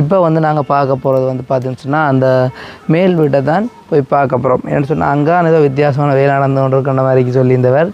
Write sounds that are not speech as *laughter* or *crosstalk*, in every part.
இப்போ வந்து நாங்கள் பார்க்க போகிறது வந்து பார்த்தீங்கன்னு சொன்னால் அந்த மேல் வீட்டை தான் போய் பார்க்க போகிறோம் ஏன்னு சொன்னால் அங்கே ஏதோ வித்தியாசமான வேலை நடந்து கொண்டு இருக்கின்ற மாதிரி சொல்லியிருந்தவர்.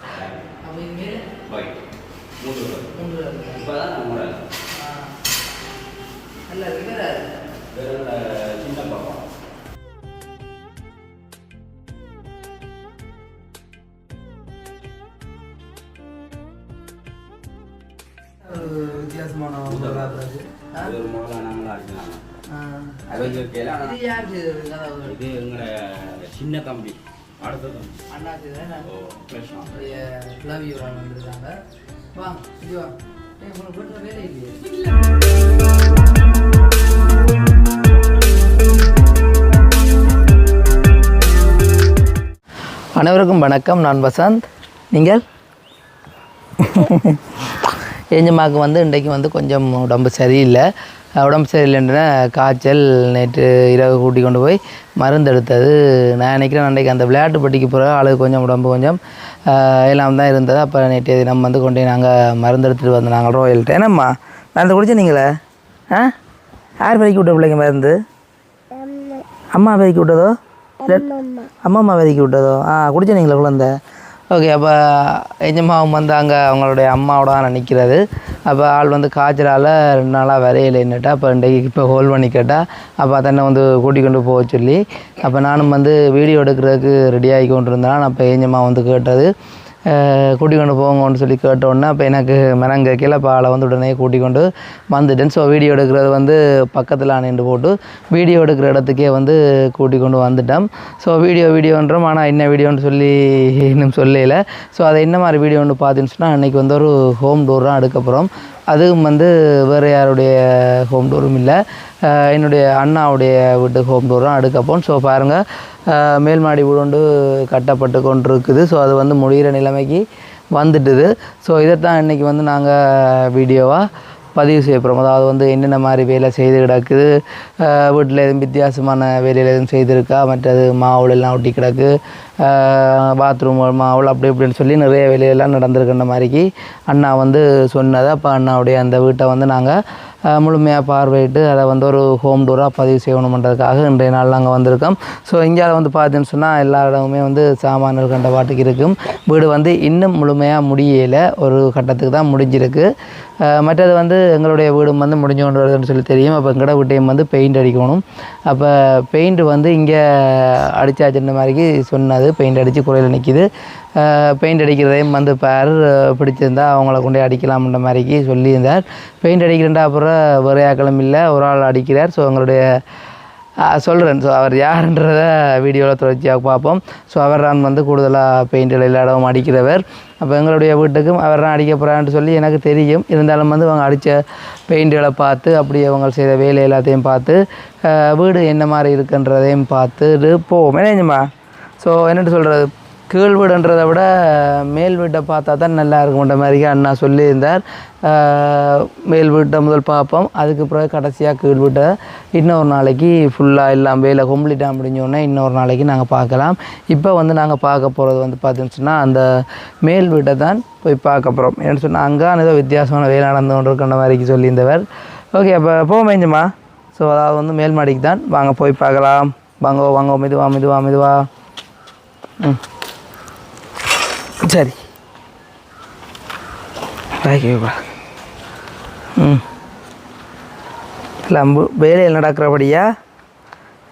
வாங்க வீட்டில் வேலை இல்லையே. அனைவருக்கும் வணக்கம் நான் வசந்த். நீங்கள்? *laughs* ஏஞ்சம்மாவுக்கு வந்து இன்றைக்கு வந்து கொஞ்சம் உடம்பு சரியில்லை. உடம்பு சரியில்லைன்றன காய்ச்சல் நேற்று இரவு கூட்டி கொண்டு போய் மருந்து எடுத்தது. நான் நினைக்கிறேன் அன்றைக்கு அந்த விளையாட்டு பட்டிக்கு பிறகு ஆளுக்கு கொஞ்சம் உடம்பு கொஞ்சம் எல்லாம் தான் இருந்தது. அப்போ நேற்று நம்ம வந்து கொண்டு போய் நாங்கள் மருந்து எடுத்துகிட்டு வந்தோம். நாங்கள் ரோயல்ட்டு என்னம்மா? மருந்து குடிச்ச நீங்களே? ஆ? யார் விலைக்கு விட்ட பிள்ளைங்க மருந்து? அம்மா விலைக்கு விட்டதோ? அம்மா அம்மா விலைக்கு விட்டதோ? ஆ குடிச்ச குழந்தை. ஓகே அப்போ எஞ்சம்மாவும் வந்து அங்கே அவங்களுடைய அம்மாவோட தான் நிற்கிறது அப்போ ஆள் வந்து காய்ச்சலால் ரெண்டு நாளாக வரையிலைன்னுட்டா அப்போ இன்றைக்கு இப்போ ஹோல் பண்ணி கேட்டால் அப்போ தன்னை வந்து கூட்டிக் கொண்டு போக சொல்லி அப்போ நானும் வந்து வீடியோ எடுக்கிறதுக்கு ரெடி ஆகி கொண்டு அப்போ ஏஞ்சமாக வந்து கேட்டது கூட்டிக் கொண்டு போங்கன்னு சொல்லி கேட்டோன்னே அப்போ எனக்கு மெனங்க கீழே இப்போ வந்து உடனே கூட்டிக் கொண்டு வந்துட்டேன். ஸோ வீடியோ எடுக்கிறது வந்து பக்கத்தில் நின்று போட்டு வீடியோ எடுக்கிற இடத்துக்கே வந்து கூட்டிக் கொண்டு வந்துட்டோம் ஸோ வீடியோ வீடியோன்றோம் ஆனால் என்ன வீடியோன்னு சொல்லி இன்னும் சொல்லல. ஸோ அதை என்ன மாதிரி வீடியோன்னு பார்த்தீங்கன்னு சொன்னால் அன்றைக்கி வந்து ஒரு ஹோம் டூர் தான் எடுக்க போகிறோம் அதுவும் வந்து வேறு யாருடைய ஹோம் டூரும் இல்லை. என்னுடைய அண்ணாவுடைய வீட்டு ஹோம் டூர் தான் ஸோ பாருங்கள் மேல்மாடி மேல் வீடு ஒன்று கட்டப்பட்டு கொண்டு இருக்குது ஸோ அது வந்து முடிகிற நிலைமைக்கு வந்துட்டுது. ஸோ இதைத்தான் இன்றைக்கி வந்து நாங்கள் வீடியோவாக பதிவு செய்ய அதாவது வந்து என்னென்ன மாதிரி வேலை செய்து கிடக்குது வீட்டில் எதுவும் வித்தியாசமான வேலையில் எதுவும் செய்திருக்கா? மற்றது மாவுலெல்லாம் ஒட்டி கிடக்கு பாத்ரூம் அவள் அப்படி இப்படின்னு சொல்லி நிறைய வேலையெல்லாம் நடந்திருக்கின்ற மாதிரிக்கு அண்ணா வந்து சொன்னதை அப்போ அண்ணாவுடைய அந்த வீட்டை வந்து நாங்கள் முழுமையாக பார்வையிட்டு அதை வந்து ஒரு ஹோம் டூராக பதிவு செய்யணுமன்றதுக்காக இன்றைய நாள் நாங்கள் வந்திருக்கோம். ஸோ இந்தியாவில் வந்து பார்த்தீங்கன்னு சொன்னால் எல்லா இடமுமே வந்து சாமான்கள் கண்ட பாட்டுக்கு இருக்கும். வீடு வந்து இன்னும் முழுமையாக முடியலை. ஒரு கட்டத்துக்கு தான் முடிஞ்சிருக்கு. மற்றது வந்து எங்களுடைய வீடும் வந்து முடிஞ்சு கொண்டு வருதுன்னு சொல்லி தெரியும். அப்போ எங்களோட வீட்டையும் வந்து பெயிண்ட் அடிக்கணும். அப்போ பெயிண்ட் வந்து இங்கே அடித்தாச்சுன்ற மாதிரிக்கு சொன்னது. பெயிண்ட் அடித்து குறையில் நிற்கிது பெயிண்ட் அடிக்கிறதையும் வந்து பார் பிடிச்சிருந்தா அவங்கள கொண்டு அடிக்கலாம்ன்ற மாதிரிக்கு சொல்லியிருந்தார். பெயிண்ட் அடிக்கிறேன்டா அப்புறம் ஒரே ஆக்களும் இல்லை ஒரு ஆள் அடிக்கிறார். ஸோ எங்களுடைய சொல்கிறேன் ஸோ அவர் யாருன்றத வீடியோவில் தொடர்ச்சியாக பார்ப்போம். ஸோ அவர் தான் வந்து கூடுதலாக பெயிண்டில் இல்லாடவும் அடிக்கிறவர். அப்போ எங்களுடைய வீட்டுக்கும் அவர் தான் அடிக்க போகிறான்னு சொல்லி எனக்கு தெரியும். இருந்தாலும் வந்து அவங்க அடித்த பெயிண்டுகளை பார்த்து அப்படி அவங்க செய்த வேலை எல்லாத்தையும் பார்த்து வீடு என்ன மாதிரி இருக்குன்றதையும் பார்த்துட்டு போவோம். என்னம்மா ஸோ என்னட்டு சொல்கிறது கீழ் வீடுன்றதை விட மேல் வீட்டை பார்த்தா தான் நல்லா இருக்கும்ன்ற மாதிரி அண்ணா சொல்லியிருந்தார். மேல் வீட்டை முதல் பார்ப்போம். அதுக்கு பிறகு கடைசியாக கீழ் வீட்டை இன்னொரு நாளைக்கு ஃபுல்லாக எல்லாம் வேலை கம்ப்ளீட்டாக முடிஞ்சோடனே இன்னொரு நாளைக்கு நாங்கள் பார்க்கலாம். இப்போ வந்து நாங்கள் பார்க்க போகிறது வந்து பார்த்துச்சுன்னா அந்த மேல் வீட்டை தான் போய் பார்க்க போகிறோம் ஏன்னு சொன்னால் அங்கே ஏதோ வித்தியாசமான வேலை நடந்து கொண்டு இருக்கின்ற மாதிரிக்கு சொல்லியிருந்தவர். ஓகே அப்போ போக மேஞ்சுமா ஸோ அதாவது வந்து மேல் மாடிக்கு தான். வாங்க போய் பார்க்கலாம். வாங்க வாங்க மெதுவா மெதுவா மெதுவா. ம். சரி. ஓகேப்பா ம். எல்லாம் வேலையில் நடக்கிறபடியா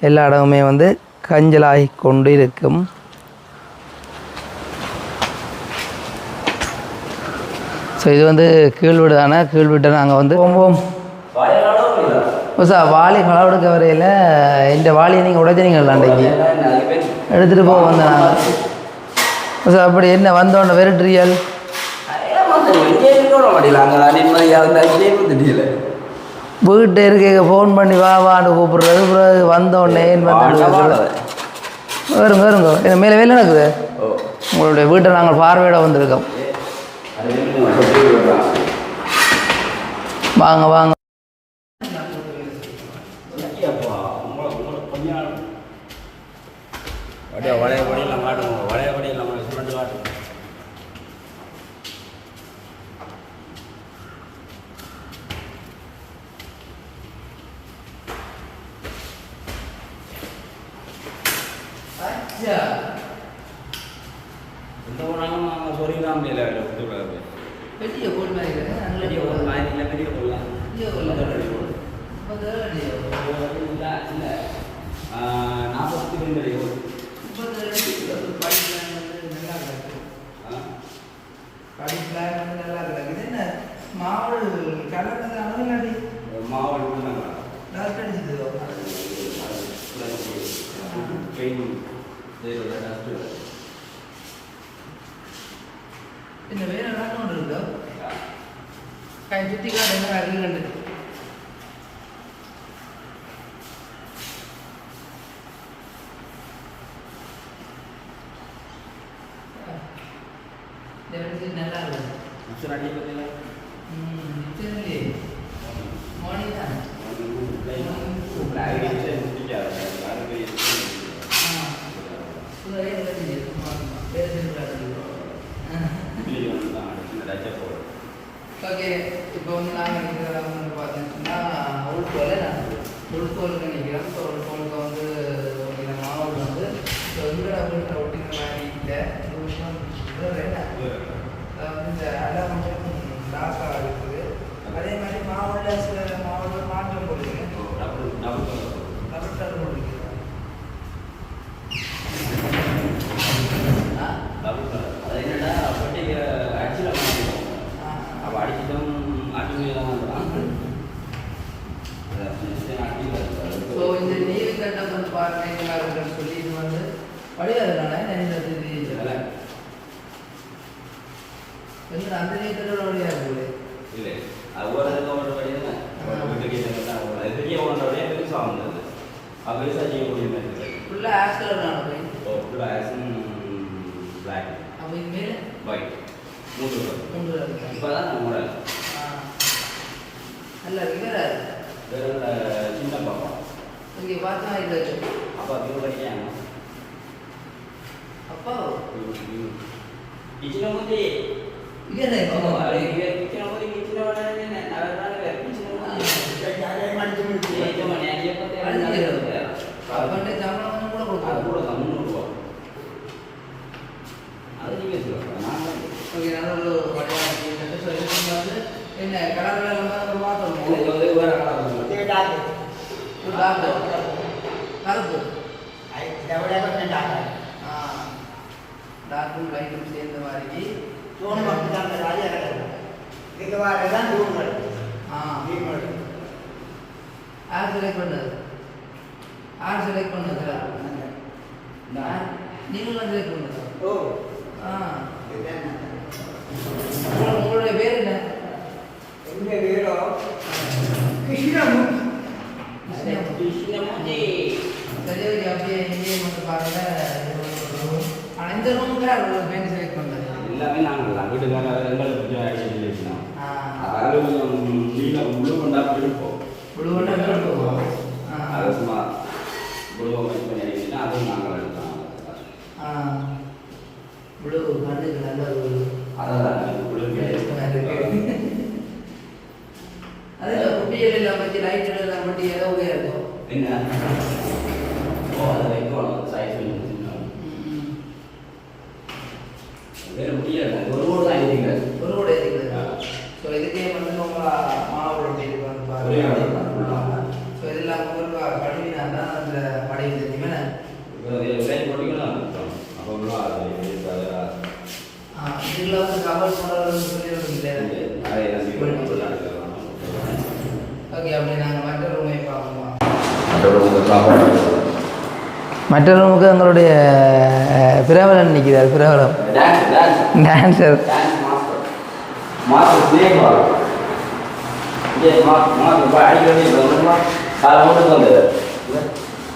எல்லா இடமுமே வந்து கஞ்சலாகி கொண்டு இருக்கும். ஸோ இது வந்து கீழ்வீடு தானே? கீழ் வீட்டை நாங்கள் வந்து போவோம். சார் வாளி எடுக்க வரையில் இந்த வாளியை நீங்கள் உடைச்சினீங்களா அன்றைக்கு எடுத்துகிட்டு போக வந்தேன் நாங்கள் சார் அப்படி என்ன வந்தோடனே வெறுட்ரியல் வீட்டு இருக்க ஃபோன் பண்ணி வா வான்னு கூப்பிடுறது. பிறகு வந்தோடனே வருங்க வருங்க. என்ன மேலே வேலை நடக்குது. உங்களுடைய வீட்டை நாங்கள் பார்வையிட வந்திருக்கோம். வாங்க வாங்க. அப்படியே வளைய வழியில் மாட்டுங்க வளைய வழியில் நம்ம சுரண்டு காட்டுங்க எந்த போனாலும் நம்ம சொல்லிக்கலாம் முடியல விட்டுக்கூடாது பெரிய கோல் மாதிரி பெரிய இல்லை பெரிய போடலாம் பெரிய கோல். முப்பது அடி. இல்லை இல்லை நாற்பத்தி ரெண்டு அடி ஒரு முப்பது அடி. ஒரு படி plan வந்து நல்லா கிடக்கு. படி plan வந்து நல்லா கிடக்கு. இது என்ன மாவல் அடிச்சதோ? இருக்கோ? கை சுத்தி காட்டு என்ன இருக்குன்னு நல்லா இருக்கு. மிஸ்டர் அடி பார்த்தீங்களா? ம் நிச்சயமே மார்னிங் தான் ஆ சுதரே எழுதி வேறு சொல்கிறாங்க ஓகே இப்போ வந்து நாங்கள் நிற்கிறதா வந்து பார்த்தீங்கன்னா உள்கோல உள்கோலுக்கு நிற்கிறோம் ஸோ உள்கோலுக்கு வந்து இந்த மாவட்டம் வந்து ஸோ இங்கே அப்படின்ற ஒட்டிங்க மாதிரி இல்லை. இந்த விஷயம் அதாவது இந்த அலை மட்டும் லாஸாக இருக்குது அதே மாதிரி மாவட்ட சில மாவட்டம் மாற்றம் போடுங்க டபுள் டபுள் போடுங்க ஆ ஆ அப்போ அடிச்சிட்டோம் அடிமையாக ஸோ இந்த நீதி கட்டம் வந்து பாருங்க சொல்லி இது வந்து படியாதுனால நினைந்தது எங்க அந்த நீதியோட வழியாக இருக்குது இல்லை அது ஒரு ஒரு வழி தானே ஒரு வீட்டுக்கு இதுதான் ஒரு அது பெரிய ஒன்றரை வழியாக பெருசாக வந்தது அது பெருசாக செய்யக்கூடிய மாதிரி இருக்குது ஃபுல்லாக ஆஷ் கலர் போய் ஓ ஃபுல்லாக ஆக்சன் பிளாக் அப்போ இது மேலே ஒயிட் மூன்று மூன்று இருக்கு இப்போ தான் நம்ம ஆ நல்ல விவரா வேற சின்ன பாப்பா. இங்கே பார்த்தா இது அப்பா இது படிக்காங்க அப்பா இச்சின முந்தி இச்சின முந்தி இச்சின இச்சின முந்தி சம்பளம் கொஞ்சம் கூட என்ன உங்களுக்கு வந்து வேற கலர் ஒரு டாக்டர் கருப்பு ஆ டார்க்கும் லைட்டும் சேர்ந்த மாதிரி ஆ யார் செலக்ட் பண்ணது யார் செலக்ட் பண்ணது? நீங்களும் செலக்ட் பண்ணதா ஆ உங்களோட- உங்களுடைய பேர் என்ன இச்சின முந்தி சரி ஓகே அப்படியே இங்கேயே வந்து பாருங்க ஆனால் இந்த ரூமுக்கு ஒரு பேர் செலக்ட் பண்ணது எல்லாமே நாங்கள் தான் வீட்டுக்காரர் எங்களுக்கு கொஞ்சம் அடிச்சு வச்சுனோம் ஆ. அது கொஞ்சம் முழு கொண்டா இருப்போம். விடுவோன்னா விடுவோம் அது ஆ சும்மா முழு வச்சு பண்ணி அடிச்சுன்னா அதுவும் நாங்கள் எடுத்தோம் ஆ விடு கண்ணுக்கு நல்ல ஒரு அதான் முழு அதே குட்டிகள் எல்லாம் பற்றி லைட் எல்லாம் பற்றி ஏதோ இருக்கும் என்ன ஓ அது வைக்கணும் சைஸ் பண்ணி வச்சுக்கணும் வேற முடியாது ஒரு ஊர் தான் இருக்கிறது ஒரு கூட இருக்குது ஸோ இதுக்கே வந்து நம்ம மாவு ரொட்டி இருக்கு வந்து ஒரே ஆளு. பாருங்க ஸோ இதெல்லாம் உங்களுக்கு கழுவினா தான் அந்த படை தெரியுமே வேலை போட்டிங்கன்னா அப்போ அது இதில் வந்து கவர் பண்ணுறதுன்னு சொல்லி ஓகே அப்படி நாங்கள் மற்ற ரூமை பார்ப்போமா? மற்ற ரூமுக்கு எங்களுடைய பிரபலன் நிற்கிறார் பிரபலம். Dance dance dancer dance master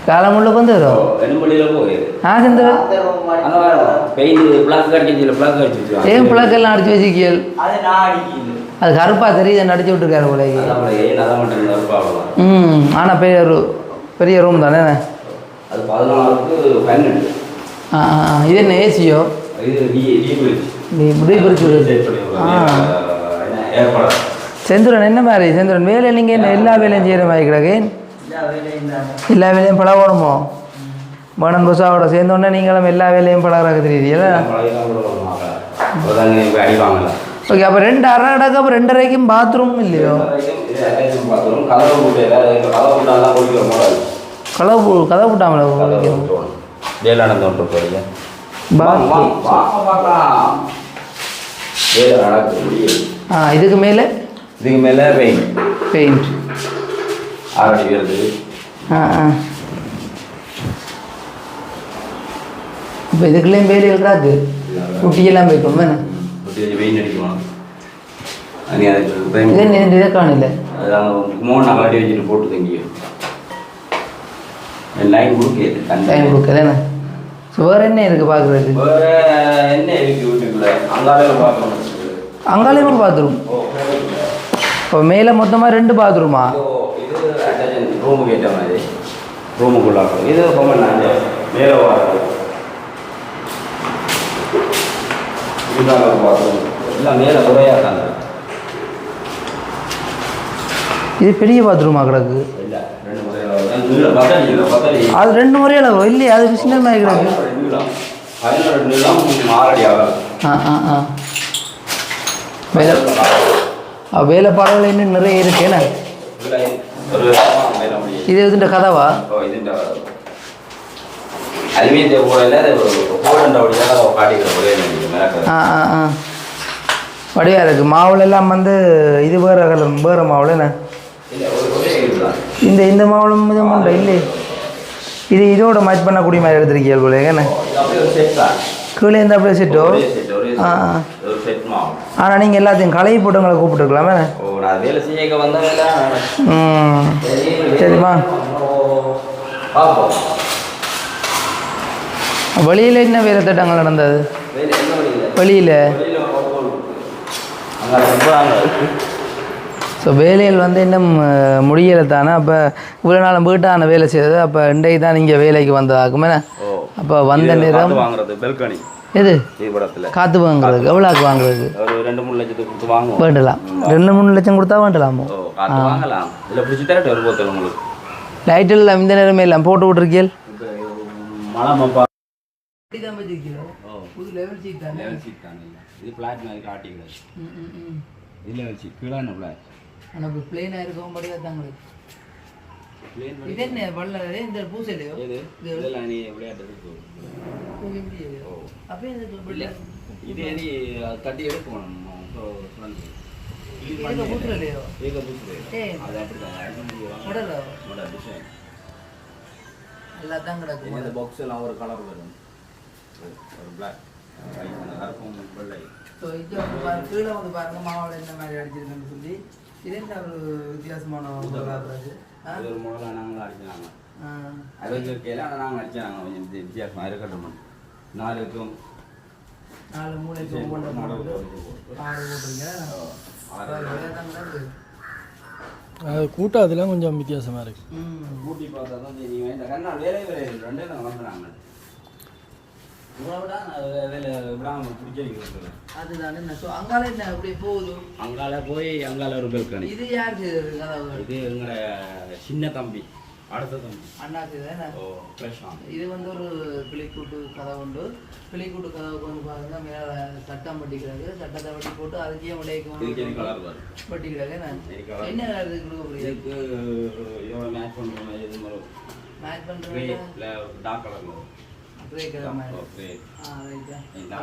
master snake வா இங்கே மா மாஸ்டர் பா அடிக்கடி ரொம்ப காலை மட்டும் வந்தது காலம் முள்ளுக்கு வந்து வரும் ஆ வேறு பெயிண்ட் பிளாக் அடிச்சு பிளாக் அடிச்சு ஏன் பிளக்கெல்லாம் அடிச்சு வச்சுக்கியல் அது நான் அடிக்குது அது கருப்பாக தெரியுது நடிச்சு விட்டுருக்காரு ஏன் ப்ராப்ளம் ம் ஆனால் பெரிய ஒரு பெரிய ரூம் தானே ஆ. இது என்ன ஏசியோ செந்துரன் என்ன மாதிரி செந்துரன் வேலை நீங்கள் என்ன எல்லா வேலையும் செய்கிற மாதிரி கிடக்கு எல்லா வேலையும் பழகணுமோ? பணம் கொசாவோட சேர்ந்தோடனே நீங்களும் எல்லா வேலையும் அடி வாங்கல ஓகே அப்போ ரெண்டு அரை அடக்கு அப்போ ரெண்டரைக்கும் பாத்ரூம் இல்லையோ? கதவு கதவு போட்டாமல ஆ இதுக்கு மேலே? இதுக்கு மேலே பெயின் பெயிண்ட் ஆரடி வருது ஆ ஆ. இப்போ இதுக்குள்ளேயும் வேலை இருக்காது குட்டியெல்லாம் வைக்கணும் வேணும் நீ அதுக்கு இது காணல. மூணு நகலாட்டி வச்சுட்டு போட்டு தங்கியோ லைன் கொடுக்கல டைம் தண்ணி கொடுக்கல வேறு என்ன இருக்குது பார்க்குறதுக்கு? வேற என்ன இருக்கு வீட்டுக்குள்ள? பாத்ரூம் ஓ இப்போ மேலே மொத்தமாக ரெண்டு பாத்ரூமா ரூமுக்கு ஏற்ற மாதிரி ரூமுக்குள்ள இது ரொம்ப நான் மேலே வரும் எல்லாம் மேலே குறையாக இது பெரிய பாத்ரூமா கிடக்கு அது ரெண்டு முறையில் இல்லையே அது சின்ன மாதிரி கிடக்கு ஆ ஆ ஆ. வேலை ஆ, வேலை பரவாயில்ல இன்னும் நிறைய இருக்கு என்ன? ஆ ஆ ஆ வடிவா இருக்கு மாவுல எல்லாம் வந்து இது வேற கலர் வேற மாவுல என்ன இல்லை இந்த இந்த மாவுளும் இது உண்டு இல்லையே இது இதோட மேட்ச் பண்ணக்கூடிய மாதிரி எடுத்திருக்கீங்க போல என்ன கீழே இந்த அப்படியே செட்டோ ஆ ஆனால் நீங்கள் எல்லாத்தையும் களையை போட்டவங்களை கூப்பிட்டுருக்கலாமே. ம். சரிம்மா. வெளியில் என்ன வேறு திட்டங்கள் நடந்தது? வழியில்? வெளியில். ஸோ வேலைகள் வந்து இன்னும் முடியலை தானே அப்போ இவ்வளோ நாள் வீட்டான வேலை செய்தது. அப்போ இன்றைக்கு தான் நீங்கள் வேலைக்கு வந்ததாக்குமே அப்போ வந்த நேரம் காத்து வாங்குறது பெல்கனி எது? காற்று வாங்குறதுக்கு எவ்வளோக்கு வாங்குறதுக்கு ஒரு ரெண்டு மூணு லட்சத்துக்கு கொடுத்து வாங்குவோம். வேண்டலாம். ரெண்டு மூணு லட்சம் கொடுத்தா வேண்டலாமோ? இதில் லைட் எல்லாம் இந்த நேரமே எல்லாம் போட்டு விட்ருக்கியல் இப்போ மழை மப்பா ஓ. புது லெவல் சீட் தானே? லெவல் சீட் தானே இல்லை. இது ஃப்ளாட் மாதிரி காட்டிக்கிறது. இது லெவல் சீட் கீழே என்ன ஃப்ளாட் ஆனால் இப்போ பிளெயினாக இருக்கும் படியாக தாங்களுக்கு இது என்ன வல்ல இந்த இதெல்லாம் நீ விளையாட்டுறதுக்கு அப்போ இந்த இல்லை. இது எது தட்டி எடுக்கணும். இதுக்கு பூசலையோ. அது அப்படிதான். உடலோ? டிசைன். கிடக்கும் இந்த பாக்ஸ் எல்லாம் ஒரு கலர் வரும். ஒரு பிளாக் கருப்பும் வெள்ளை ஸோ இங்கே வந்து பாருங்க கீழே வந்து பாருங்க மாவில் என்ன மாதிரி அடிச்சிருக்குன்னு சொல்லி. இது என்ன ஒரு வித்தியாசமான இது ஒரு முதல்ல நாங்களும் அடிச்சாங்க. அதுக்கு இருக்கையில் ஆனால் நாங்கள் அடிச்சாங்க. கொஞ்சம் வித்தி- வித்தியாசமாக இருக்கட்டும் நாலுக்கும் நாலு மூளைக்கு ஆறு போட்டுருங்க ஆறு பரவாயில்ல, தான் கிடக்கு. அது கூட்டாதுலாம் கொஞ்சம் வித்தியாசமாக இருக்கு. ம். கூட்டி பார்த்தா தான் தெரியும். இந்த கண்ணால் வேலை வேலை ரெண்டே நாங்கள் வந்துடுறாங்க இவ்வளோ விட வேலை விடாம பிடிச்சி வைக்கிறது அதுதானே அங்கால என்ன அப்படியே போகுது? அங்கால போய் அங்கால ஒரு இது யார் செய்தது கதவு? இது எங்களோட சின்ன தம்பி அடுத்த தம்பி. அண்ணா செய்தது ஓ பிரசாந்த். இது வந்து ஒரு கிளிக்கூட்டு கதவு உண்டு. கிளிக்கூட்டு கதவுக்கு வந்து பாருங்க மேலே சட்டம் பட்டிக்கிறது சட்டத்தை வட்டி போட்டு அதுக்கே வரும் பட்டிக்கிறது என்ன இதுக்கு மேட்ச் பண்ணுற மாதிரி இது மாதிரி? மேட்ச் கிரே கலர்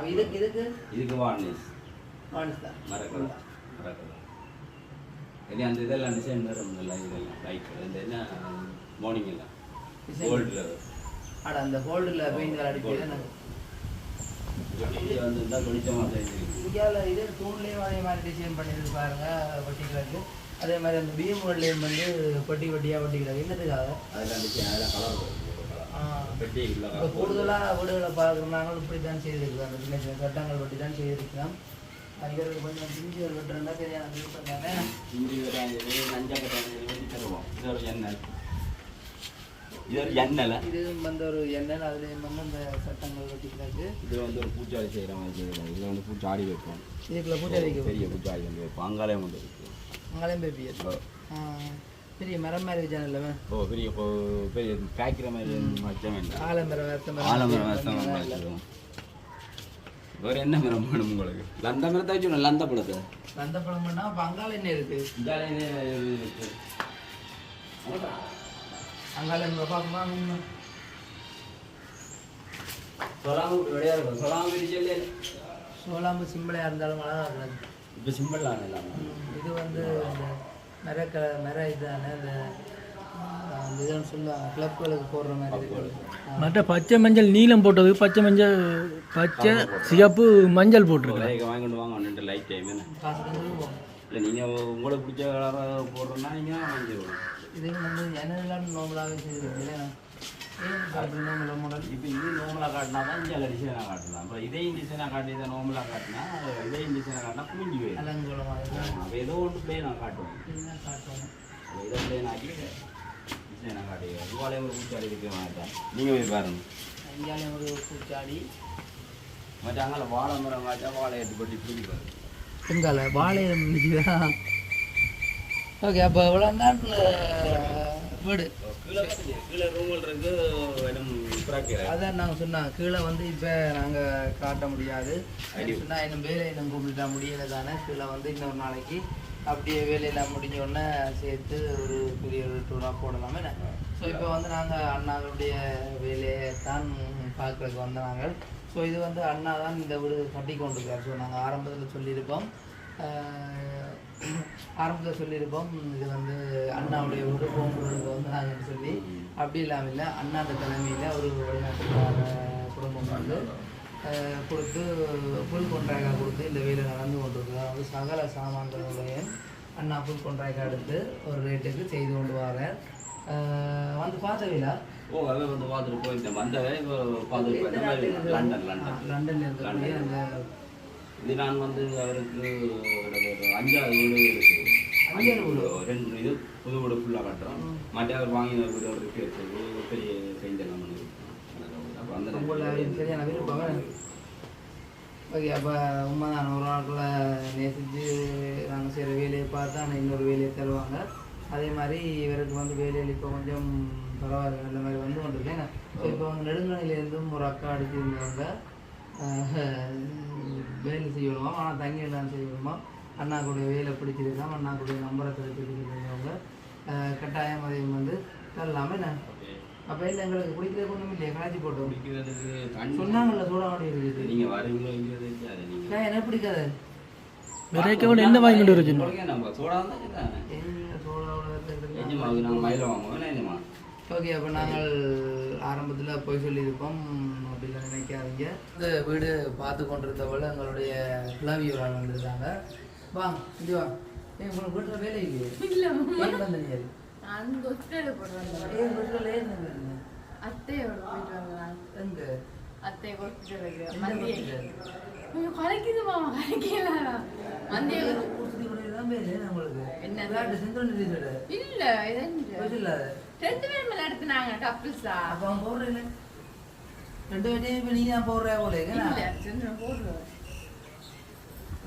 இதுக்கு இதுக்கு இதுக்கு வார்னிஷ் வாணிஸ் தான் இனி அந்த இதெல்லாம் டிசைன் வரும் இல்லை இதெல்லாம் லைட் இந்த என்ன மார்னிங் எல்லாம். கோல்டில் அட அந்த கோல்டில் பெயிண்ட் அடிக்கிறது வந்து இருந்தால் வெளிச்சமாக தெரிஞ்சிருக்கு இந்தியாவில் இது தூண்லேயும் அதே மாதிரி டிசைன் பண்ணியிருக்கு பாருங்க பட்டிக்கிறது அதே மாதிரி அந்த பீம்லேயும் வந்து பட்டி பட்டியாக பட்டிக்கிறது என்னதுக்காக அதெல்லாம் டிசைன் அதெல்லாம் கலர் வரும் கலர் ஆ. பெட்டி இல்லை இப்போ கூடுதலாக வீடுகளை பார்க்குறாங்க இப்படி தான் செய்திருக்கிறோம். அந்த சின்ன சின்ன சட்டங்கள் பற்றி தான் செய்திருக்கிறோம். அதுக்கு கொஞ்சம் பிஞ்சு ஒரு வெட்டுறா சரியான விருப்பம் தானே. இஞ்சி கட்டாஞ்சது நஞ்சா கட்டாஞ்சது வெட்டி தருவோம். இது ஒரு எண்ணெய். இது ஒரு எண்ணெய் இது வந்து ஒரு எண்ணெய். அதுலேயும் வந்து அந்த சட்டங்கள் வெட்டிக்கிறது இது வந்து ஒரு பூச்சாடி செய்கிற மாதிரி செய்யலாம் இதில் வந்து பூச்சாடி வைப்போம். இதுக்குள்ள வைக்க பெரிய பூச்சாடி வந்து வைப்போம். அங்காலே வந்து அங்கேயும் பேபியர் ஓ. பெரிய மரம் மாதிரி ஜன்னல் ஓ பெரிய பெரிய காய்க்கிற மாதிரி வச்ச வேண்டாம். ஆலமரம் வேப்ப ஆலமரம் வருஷம் வேறு என்ன மரம் வேணும் உங்களுக்கு? லந்த மரத்தை வச்சு லந்த பழத்தை. வந்த பழம் பண்ணா அப்போ அங்கால என்ன இருக்கு. அங்கால நம்ம பார்க்கமா சொல்லாம விடையா இருக்கும் சொல்லாம பிரிச்சல்ல சோளாம்பு சிம்பிளாக இருந்தாலும் அழகாக இருக்காது. இப்போ இல்லாமல் ம், இது வந்து மர க மர இதான இதுன்னு சொல்லுவாங்க கிளப்புகளுக்கு போடுற மாதிரி மற்ற பச்சை மஞ்சள் நீலம் போட்டது பச்சை மஞ்சள் பச்சை சிகப்பு மஞ்சள் போட்டிருக்கு லைக் வாங்கி கொண்டு வாங்க ரெண்டு லைட் டைம் இல்லை நீங்கள் உங்களுக்கு பிடிச்ச கலராக போடுறோன்னா நீங்கள் வாங்கிடுவோம் இது வந்து என்னெல்லாம் நோம்பலாகவே செய்திருக்கீங்க ஏன் அப்படி நோம்பல மாடல் இப்போ இது நோமலாக காட்டினா தான் இங்கே டிசைனாக காட்டலாம். அப்புறம் இதையும் டிசைனாக காட்டி இதை நோமலாக காட்டினா இதையும் டிசைனாக காட்டினா புரிஞ்சு போயிடும். அப்போ ஏதோ ஒன்று பிளேனாக காட்டுவோம். காட்டுவாங்க இதை பிளேன் ஆக்கி டிசைனாக காட்டி இதுவாலே ஒரு பூச்சாடி இருக்க மாட்டேன் நீங்கள் போய் பாருங்க. இந்தியாவிலே ஒரு பூச்சாடி. அங்கே வாழை மரம் காய்ச்சா வாழை எடுத்து பட்டி பிடிப்பாரு பொங்கல வாழை முடிஞ்சுதான் ஓகே அப்போ இவ்வளோ தான் வீடு. அதான் நாங்கள் சொன்னோம் கீழே வந்து இப்போ நாங்கள் காட்ட முடியாது. சொன்னால் இன்னும் வேலை இன்னும் கூப்பிட்டுட்டா முடியலை தானே கீழே வந்து இன்னொரு நாளைக்கு அப்படியே வேலையெல்லாம் முடிஞ்ச உடனே சேர்த்து ஒரு பெரிய ஒரு டூராக போடலாமே. ஸோ இப்போ வந்து நாங்கள் அண்ணாவுடைய வேலையை தான் பார்க்கறதுக்கு வந்த நாங்கள். ஸோ இது வந்து அண்ணா தான் இந்த வீடு கட்டி கொண்டிருக்கார் ஸோ நாங்கள் ஆரம்பத்தில் சொல்லியிருப்போம் ஆரம்பத்தில் சொல்லியிருப்போம் இது வந்து அண்ணாவுடைய வீடு வந்து நாங்கள் சொல்லி. அப்படி இல்லாமல் இல்லை அண்ணாந்த தலைமையில் ஒரு வெளிநாட்டுக்கார குடும்பம் வந்து கொடுத்து ஃபுல் கொண்ட்ராக்டாக கொடுத்து இந்த வேலை நடந்து கொண்டிருக்கு அதாவது சகல சாமான்களுடைய அண்ணா ஃபுல் கொண்ட்ராக்ட் எடுத்து ஒரு ரேட்டுக்கு செய்து கொண்டு அஹ், வந்து பார்த்த வேலா ஓ அவன் வந்து பார்த்துட்டு போயிருந்தேன் வந்தவே இப்போ பார்த்துட்டு லண்டன் லண்டன். லண்டனில் இருக்கக்கூடிய அந்த இது நான் வந்து அவருக்கு அஞ்சாவது வீடு இருக்கு. அஞ்சாவது வீடு? ரெண்டு இது புது வீடு ஃபுல்லாக கட்டுறோம். மற்ற அவர் வாங்கின வீடு ஒரு இருக்கு பெரிய செஞ்செல்லாம் பண்ணி அப்போ அந்த சரியான விருப்பம் ஓகே அப்போ உண்மைதான். ஒரு நாட்களை நேசித்து நாங்கள் செய்கிற வேலையை பார்த்து ஆனால் இன்னொரு வேலையை தருவாங்க. அதே மாதிரி இவருக்கு வந்து வேலையில் இப்போ கொஞ்சம் பரவாயில்ல. நல்ல மாதிரி வந்து கொண்டிருக்கேன் இப்போ வந்து நெடுங்கணிலேருந்தும் ஒரு அக்கா அடிச்சிருந்தவங்க ஆஹ், வேலை செய்யணுமா ஆனால் தங்கி எல்லாம் செய்யணுமா? அண்ணா கூட வேலை பிடிச்சிருக்காம அண்ணா கூட நம்பரை தெரிஞ்சுருந்தவங்க கட்டாயம் அதையும் வந்து தரலாமே என்ன? அப்போ இல்லை எங்களுக்கு பிடிக்கிறது ஒன்றும் இல்லையா? கலாச்சி போட்டோம். சொன்னாங்கல்ல சூடாவடி இருக்குது நீங்கள் ஏன் எனக்கு பிடிக்காது? விரைக்கவன் என்ன வாங்கிட்டு சோடா என்ன என்னமா ஓகே அப்போ நாங்கள் ஆரம்பத்தில் போய் சொல்லியிருப்போம். அப்படிலாம் நினைக்காதீங்க. இந்த வீடு பார்த்து கொண்டிருந்தவள் எங்களுடைய குலாவியூரால் வந்திருக்காங்க. வாங்க இது வா. ஏன் உங்களுக்கு வீட்டில் வேலை இல்லையே? ஏன் வந்தீங்க அந்த ஒத்தடை போடுறாங்க ஏன் வீட்டில் ஏன் வந்தீங்க அத்தையோட போயிட்டு வரலாம் எங்கே? அத்தை ஹாஸ்பிட்டல் வைக்கிறேன். மந்தியை? கொஞ்சம் கலைக்குது மாமா கலைக்கலாம் மந்தியை இல்ல ரெண்டு பேரும் எடுத்துனாங்க கப்பிள்ஸா அப்போ போடுறீங்க ரெண்டு பேர்ட்டையும் இப்போ நீ தான் போடுற. போல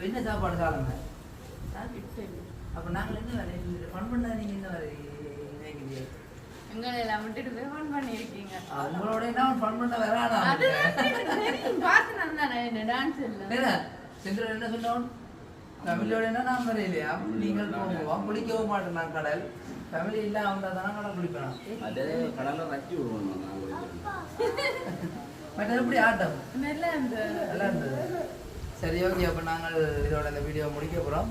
என்ன சாப்பாடு சாப்பிடுங்க. அப்போ நாங்கள் என்ன வேலை? ஃபன் பண்ணா நீங்கள் என்ன வேலை? நினைக்கிறீங்க எங்களை எல்லாம் விட்டுட்டு போய் ஃபன் பண்ணியிருக்கீங்க உங்களோட என்ன ஃபன் பண்ண வரானா பார்த்து நான் என்ன டான்ஸ் இல்லை. செந்திரன் என்ன சொன்னோம்? ஃபேமிலியோட என்ன நான் வரையிலையா? நீங்கள் போவோம் குளிக்கவும் மாட்டேன் நான் கடல். ஃபேமிலி இல்லை அவங்க தானே கடல் குளிப்பேன். அதே கடலில் ரச்சி விடுவோம் நாங்கள் பட் எப்படி ஆட்டம் நல்லா இந்த நல்லா இருந்தது. சரி ஓகே அப்போ நாங்கள் இதோட இந்த வீடியோ முடிக்க போகிறோம்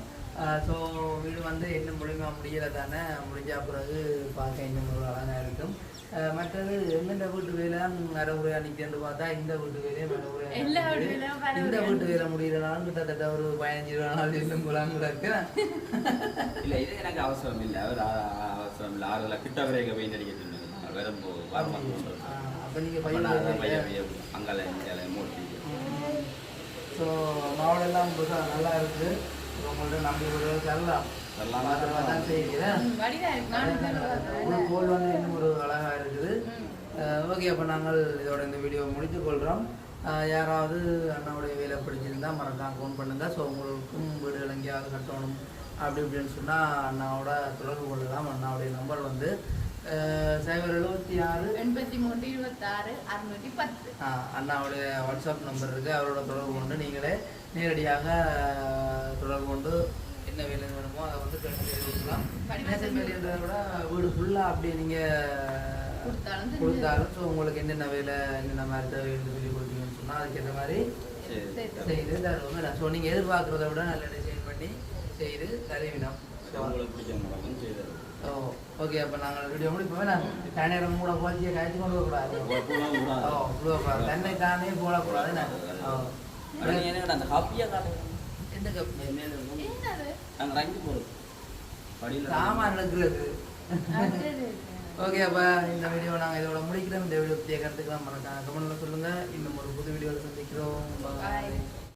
ஸோ வீடு வந்து இன்னும் முழுமையாக முடியலை தானே? முடிஞ்ச பிறகு பார்க்க இன்னும் ஒரு அழகாக இருக்கும். மற்றது எந்தெந்த வீட்டு வேலை அரைகுறையாக நிற்கிறேன்னு பார்த்தா இந்த வீட்டு வேலையும் அரைகுறையா இந்த வீட்டு வேலை முடியலனாலும் கிட்டத்தட்ட ஒரு பதினஞ்சு இருபது நாள் இன்னும் போலாம் கூட இருக்கிறேன் இல்லை இது எனக்கு அவசரம் இல்லை. அவர் அவசரம் இல்லை. ஆறுல கிட்ட வரைக்கும் போய் நடிக்க சொன்னாங்க வேற வரமாட்டோம் அப்போ நீங்கள் பையன் அங்கால ஸோ மாவட்டெல்லாம் புதுசாக நல்லா இருக்குது உங்கள்ட்ட நம்பி ஒரு தரலாம். எல்லாம் மாத்திரமா தான் செய்கிறேன். பார்த்தேன் கோல் வந்து இன்னும் ஒரு அழகாக இருக்குது. ஓகே அப்போ நாங்கள் இதோட இந்த வீடியோ முடித்துக் கொள்கிறோம் யாராவது அண்ணாவுடைய வேலை பிடிச்சிருந்தா மறக்காம ஃபோன் பண்ணுங்க. ஸோ உங்களுக்கும் வீடுகள் எங்கேயாவது கட்டணும். அப்படி இப்படின்னு சொன்னால் அண்ணாவோட தொடர்பு கொள்ளலாம். அண்ணாவுடைய நம்பர் வந்து சைபர் எழுபத்தி ஆறு எண்பத்தி மூணு இருபத்தாறு அறுநூற்றி பத்து. ஆ, அண்ணாவுடைய வாட்ஸ்அப் நம்பர் இருக்குது அவரோட தொடர்பு கொண்டு நீங்களே நேரடியாக தொடர்பு கொண்டு என்ன வேலை வேணுமோ அதை வந்து செய்து கொடுக்கலாம். மேசன் வேலைன்றதை விட வீடு ஃபுல்லாக அப்படி நீங்கள் கொடுத்தாலும் ஸோ உங்களுக்கு என்னென்ன வேலை என்னென்ன மாதிரி தேவைன்னு சொல்லி கொடுத்தீங்கன்னு சொன்னால் அதுக்கேற்ற மாதிரி செய்து தருவோம் ஸோ நீங்கள் எதிர்பார்க்குறத விட நல்ல டிசைன் பண்ணி செய்து தருவினோம். ஸோ உங்களுக்கு பிடிச்ச முறைக்கும் செய்தது ஓ ஓகே அப்போ நாங்கள் வீடியோ முடிப்போம் நான் நேரம் கூட போச்சு காய்ச்சி கொண்டு வரக்கூடாது போலாம் கூடாது. ஓ இவ்வளோ தன்னை தானே போடக்கூடாது நான். ஓ. அட நீ என்னடா அந்த காட்டுங்க. எந்த கப் ரங்கி படியில சாமான் ஓகே அப்போ இந்த வீடியோ நாங்கள் இதோட முடிக்கிறோம். இந்த வீடியோ பற்றிய கருத்துக்கலாம் மறக்காம கமெண்ட்ல சொல்லுங்கள் இன்னும் ஒரு புது வீடியோவில் சந்திக்கிறோம்.